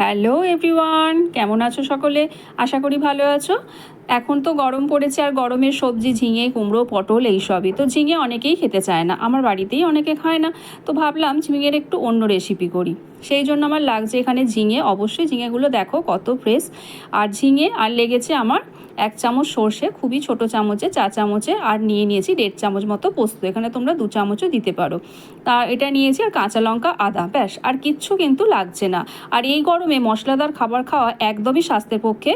Hello everyone, কেমন আছো সকলে? আশা করি ভালো আছো। এখন তো গরম পড়েছে আর গরমের সবজি, ঝিঙে, কুমড়ো, পটল এইসবই তো ঝিঙে অনেকেই খেতে চায় না, আমার বাড়িতেই অনেকে খায় না। তো ভাবলাম ঝিঙের একটু অন্য রেসিপি করি। সেই জন্য আমার লাগছে এখানে ঝিঙে। অবশ্যই ঝিঙেগুলো দেখো কত ফ্রেশ আর ঝিঙে, আর লেগেছে আমার এক চামচ সর্ষে, খুবই ছোট চামচে চা চামচে, আর নিয়ে নিয়েছি দেড় চামচ মতো পোস্ত। এখানে তোমরা দু চামচও দিতে পারো। তা এটা নিয়েছি আর কাঁচা লঙ্কা, আদা, ব্যাস। আর কিচ্ছু কিন্তু লাগছে না। আর এই গরমে মশলাদার খাবার খাওয়া একদমই স্বাস্থ্যের পক্ষে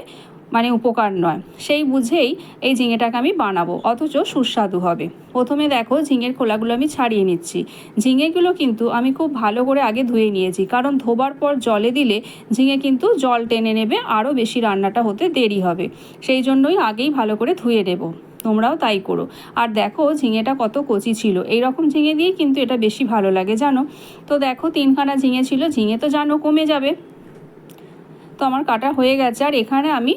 মানে উপকার নয়। সেই বুঝেই এই ঝিঙেটাকে আমি বানাবো, অথচ সুস্বাদু হবে। প্রথমে দেখো ঝিঙের খোলাগুলো আমি ছাড়িয়ে নিচ্ছি। ঝিঙেগুলো কিন্তু আমি খুব ভালো করে আগে ধুয়ে নিয়েছি, কারণ ধোবার পর জলে দিলে ঝিঙে কিন্তু জল টেনে নেবে, আরও বেশি রান্নাটা হতে দেরি হবে। সেই জন্যই আগেই ভালো করে ধুয়ে নেব। তোমরাও তাই করো। আর দেখো ঝিঙেটা কত কচি ছিল। এই রকম ঝিঙে দিয়ে কিন্তু এটা বেশি ভালো লাগে, জানো? তো দেখো তিনখানা ঝিঙে ছিল, ঝিঙে তো জানো কমে যাবে। তো আমার কাটা হয়ে গেছে, আর এখানে আমি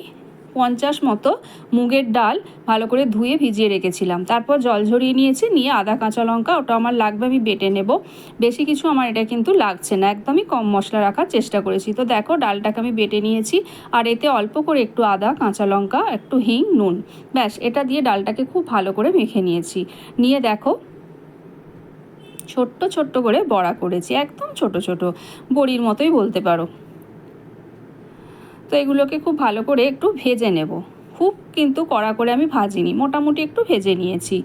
পঞ্চাশ মতো মুগের ডাল ভালো করে ধুয়ে ভিজিয়ে রেখেছিলাম। তারপর জল ঝরিয়ে নিয়েছি, নিয়ে আদা, কাঁচা লঙ্কা, ওটা আমার লাগবে আমি বেটে নেব। বেশি কিছু আমার এটা কিন্তু লাগছে না, একদমই কম মশলা রাখার চেষ্টা করেছি। তো দেখো ডালটাকে আমি বেটে নিয়েছি, আর এতে অল্প করে একটু আদা, কাঁচা লঙ্কা, একটু হিং, নুন, ব্যাস, এটা দিয়ে ডালটাকে খুব ভালো করে মেখে নিয়েছি। নিয়ে দেখো ছোট্ট ছোট্ট করে বড়া করেছি, একদম ছোট ছোট, বড়ির মতোই বলতে পারো। তো এগুলোকে খুব ভালো করে একটু ভেজে নেব। খুব কিন্তু কড়া করে আমি ভাজিনি, মোটামুটি একটু ভেজে নিয়েছি।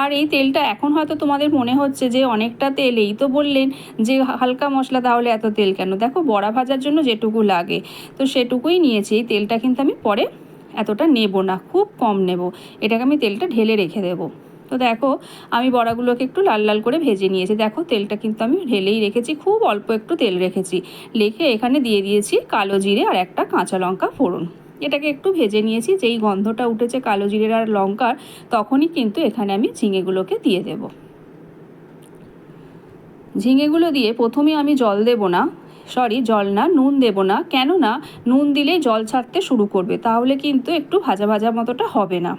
আর এই তেলটা এখন হয়তো তোমাদের মনে হচ্ছে যে অনেকটা তেল, এই তো বললেন যে হালকা মশলা, তাহলে এত তেল কেন? দেখো, বড়া ভাজার জন্য যেটুকু লাগে, তো সেটুকুই নিয়েছি। এই তেলটা কিন্তু আমি পরে এতটা নেব না, খুব কম নেব। এটাকে আমি তেলটা ঢেলে রেখে দেবো। তো দেখো, আমি বড়াগুলোকে একটু লাল লাল করে ভেজে নিয়েছি। দেখো, তেলটা কিন্তু আমি ঢেলেই রেখেছি, খুব অল্প একটু তেল রেখেছি। রেখে এখানে দিয়ে দিয়েছি কালো জিরে আর একটা কাঁচা লঙ্কা ফোড়ন। এটাকে একটু ভেজে নিয়েছি, যেই গন্ধটা উঠেছে কালো জিরের আর লঙ্কার, তখনই কিন্তু এখানে আমি ঝিঙেগুলোকে দিয়ে দেব। ঝিঙেগুলো দিয়ে প্রথমে আমি জল দেব না, সরি, জল না, নুন দেব না। কেননা, নুন দিলে জল ছাড়তে শুরু করবে, তাহলে কিন্তু একটু ভাজা ভাজা মতোটা হবে না।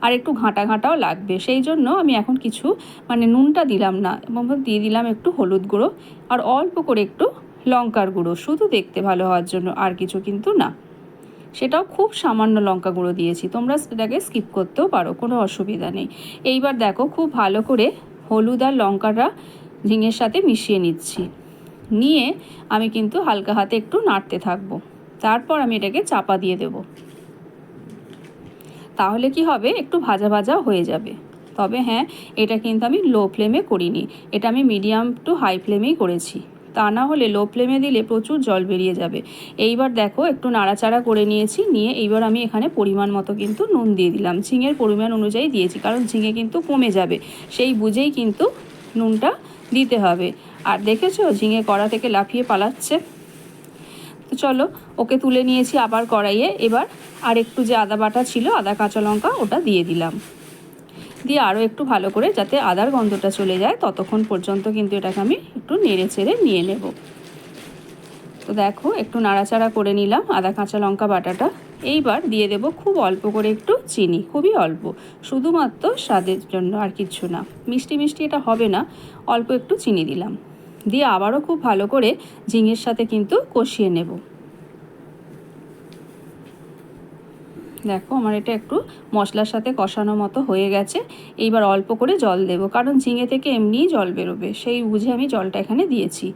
আর একটু ঘাঁটা ঘাঁটাও লাগবে। সেই জন্য আমি এখন কিছু মানে নুনটা দিলাম না এবং দিয়ে দিলাম একটু হলুদ গুঁড়ো আর অল্প করে একটু লঙ্কার গুঁড়ো। শুধু দেখতে ভালো হওয়ার জন্য আর কিছু কিন্তু না। সেটাও খুব সামান্য লঙ্কা গুঁড়ো দিয়েছি। তোমরা সেটাকে স্কিপ করতেও পারো, কোনো অসুবিধা নেই। এইবার দেখো খুব ভালো করে হলুদ আর লঙ্কাটা ঝিঙের সাথে মিশিয়ে নিচ্ছি। নিয়ে আমি কিন্তু হালকা হাতে একটু নাড়তে থাকব। তারপর আমি এটাকে চাপা দিয়ে দেবো। তাহলে কি হবে? একটু ভাজা ভাজা হয়ে যাবে। তবে হ্যাঁ এটা কিন্তু আমি লো ফ্লেমে করিনি। এটা আমি মিডিয়াম টু হাই ফ্লেমেই করেছি। তা না হলে লো ফ্লেমে দিলে প্রচুর জল বেরিয়ে যাবে। এইবার দেখো, একটু নাড়াচাড়া করে নিয়েছি। নিয়ে এইবার আমি এখানে পরিমাণ মতো কিন্তু নুন দিয়ে দিলাম। ঝিঙের পরিমাণ অনুযায়ী দিয়েছি, কারণ ঝিঙে কিন্তু কমে যাবে। সেই বুঝেই কিন্তু নুনটা দিতে হবে। আর দেখেছ, ঝিঙে কড়া থেকে লাফিয়ে পালাচ্ছে। চলো, ওকে তুলে নিয়েছি আবার কড়াইয়ে। এবার আর একটু যে আদা বাটা ছিল, আদা কাঁচা লঙ্কা, ওটা দিয়ে দিলাম। দিয়ে আরও একটু ভালো করে যাতে আদার গন্ধটা চলে যায়, ততক্ষণ পর্যন্ত কিন্তু এটাকে আমি একটু নেড়ে চেড়ে নিয়ে নেব। তো দেখো, একটু নাড়াচাড়া করে নিলাম আদা কাঁচা লঙ্কা বাটাটা। এইবার দিয়ে দেব খুব অল্প করে একটু চিনি, খুবই অল্প। শুধুমাত্র স্বাদের জন্য আর কিছু না। মিষ্টি মিষ্টি এটা হবে না, অল্প একটু চিনি দিলাম। দিয়ে আবারও খুব ভালো করে ঝিঙের সাথে কিন্তু কষিয়ে নেব। দেখো আমার এটা একটু মশলার সাথে কষানো মতো হয়ে গেছে। এইবার অল্প করে জল দেব, কারণ ঝিঙে থেকে এমনিই জল বেরোবে, সেই বুঝে আমি জলটা এখানে দিয়েছি।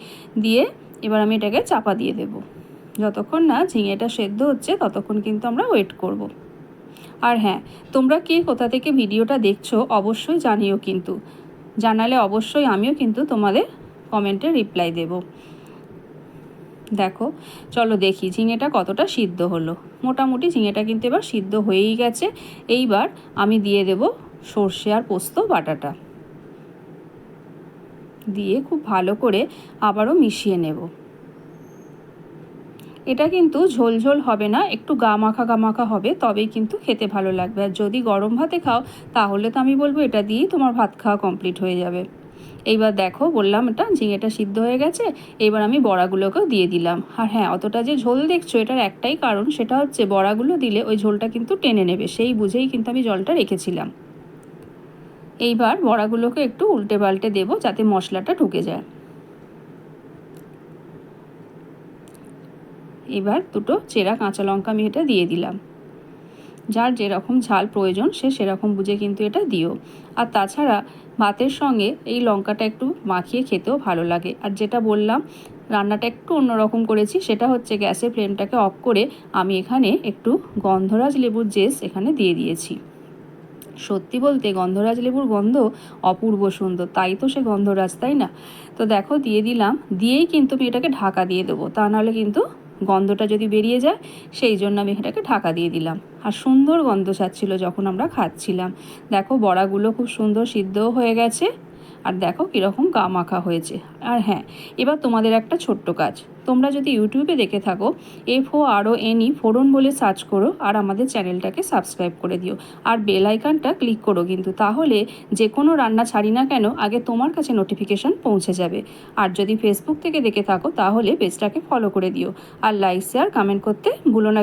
দিয়ে এবার আমি এটাকে চাপা দিয়ে দেব। যতক্ষণ না ঝিঙেটা সেদ্ধ হচ্ছে, ততক্ষণ কিন্তু আমরা ওয়েট করব। আর হ্যাঁ তোমরা কে কোথা থেকে ভিডিওটা দেখছ অবশ্যই জানিও কিন্তু। জানালে অবশ্যই আমিও কিন্তু তোমাদের কমেন্টে রিপ্লাই দেব। দেখো, চলো দেখি ঝিঙেটা কতটা সিদ্ধ হলো। মোটামুটি ঝিঙেটা কিন্তু এবার সিদ্ধ হয়েই গেছে। এইবার আমি দিয়ে দেব সর্ষে আর পোস্ত বাটাটা। দিয়ে খুব ভালো করে আবারও মিশিয়ে নেব। এটা কিন্তু ঝোল ঝোল হবে না, একটু গা মাখা গা মাখা হবে, তবেই কিন্তু খেতে ভালো লাগবে। আর যদি গরম ভাতে খাও, তাহলে তো আমি বলব এটা দিয়েই তোমার ভাত খাওয়া কমপ্লিট হয়ে যাবে। এইবার দেখো, বললাম এটা ঝিঙেটা সিদ্ধ হয়ে গেছে এবার আমি বড়াগুলোকেও দিয়ে দিলাম। আর হ্যাঁ অতটা যে ঝোল দেখছ, এটার একটাই কারণ, সেটা হচ্ছে বড়াগুলো দিলে ওই ঝোলটা কিন্তু টেনে নেবে, সেই বুঝেই কিন্তু আমি জলটা রেখেছিলাম। এইবার বড়াগুলোকে একটু উল্টে পাল্টে দেবো, যাতে মশলাটা ঢুকে যায়। এবার দুটো চেরা কাঁচা লঙ্কা আমি এটা দিয়ে দিলাম। যার যেরকম ঝাল প্রয়োজন সে সেরকম বুঝে কিন্তু এটা দিও। আর তাছাড়া ভাতের সঙ্গে এই লঙ্কাটা একটু মাখিয়ে খেতেও ভালো লাগে। আর যেটা বললাম, রান্নাটা একটু অন্যরকম করেছি, সেটা হচ্ছে গ্যাসের ফ্লেমটাকে অফ করে আমি এখানে একটু গন্ধরাজ লেবুর জেস এখানে দিয়ে দিয়েছি। সত্যি বলতে গন্ধরাজ লেবুর গন্ধ অপূর্ব সুন্দর, তাই তো সে গন্ধরাজ, তাই না? তো দেখো, দিয়ে দিলাম, দিয়েই কিন্তু আমি এটাকে ঢাকা দিয়ে দেবো। তা নাহলে কিন্তু গন্ধটা যদি বেরিয়ে যায়, সেই জন্য আমি এটাকে ঢাকা দিয়ে দিলাম। আর সুন্দর গন্ধ ছাড়ছিল যখন আমরা খাচ্ছিলাম। দেখো বড়াগুলো খুব সুন্দর সিদ্ধও হয়ে গেছে। আর দেখো কীরকম গা মাখা হয়েছে। আর হ্যাঁ এবার তোমাদের একটা ছোট্ট কাজ। তোমরা যদি ইউটিউবে দেখে থাকো এফ ও আরও এনই ফোরন বলে সার্চ করো আর আমাদের চ্যানেলটাকে সাবস্ক্রাইব করে দিও। আর বেল আইকনটা ক্লিক করো কিন্তু, তাহলে যে কোনো রান্না ছাড়ি না কেন আগে তোমার কাছে নোটিফিকেশান পৌঁছে যাবে। আর যদি ফেসবুক থেকে দেখে থাকো, তাহলে পেজটাকে ফলো করে দিও। আর লাইক, শেয়ার, কমেন্ট করতে ভুলো না